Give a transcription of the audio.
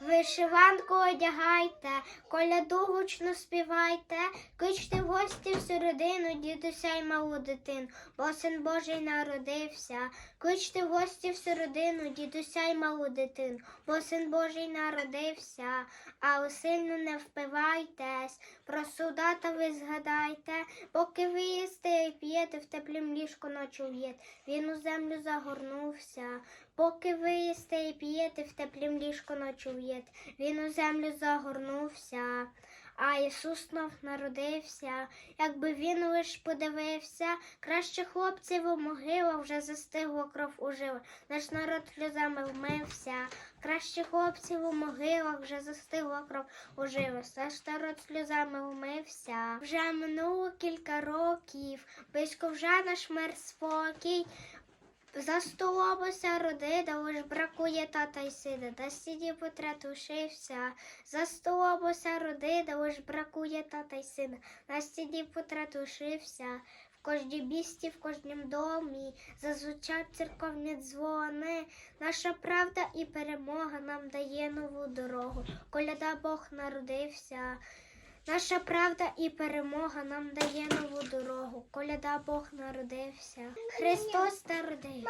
Вишиванку одягайте, коляду гучно співайте, кличте в гості всю родину, дідуся й малу дитину, бо син Божий народився. Кличте в гості всю родину, дідуся й малу дитину, бо син Божий народився, але сильно не впивайтесь, поки ви їсте і п'єте, в теплім ліжку ночуєте, він у землю загорнувся. Поки ви їсте і п'єте, в теплім ліжку ночуєте, він у землю загорнувся. А Ісус знов народився, якби він лиш подивився, краще хлопців у могилах вже застигло кров у жилах, наш народ сльозами вмився, краще хлопців у могилах вже застигло кров у жилах, наш народ сльозами вмився. Вже минуло кілька років, близько вже наш мир спокій. За уся родина, лиш бракує тата й сина, на стіні портрет ушився. За столом уся родина, лиш бракує тата й сина, на стіні портрет ушився. В кожній місті, в кожнім домі зазвучать церковні дзвони. Наша правда і перемога нам дає нову дорогу. Коляда Бог народився. Наша правда і перемога нам дає нову дорогу. Коляда Бог народився. Христос народився.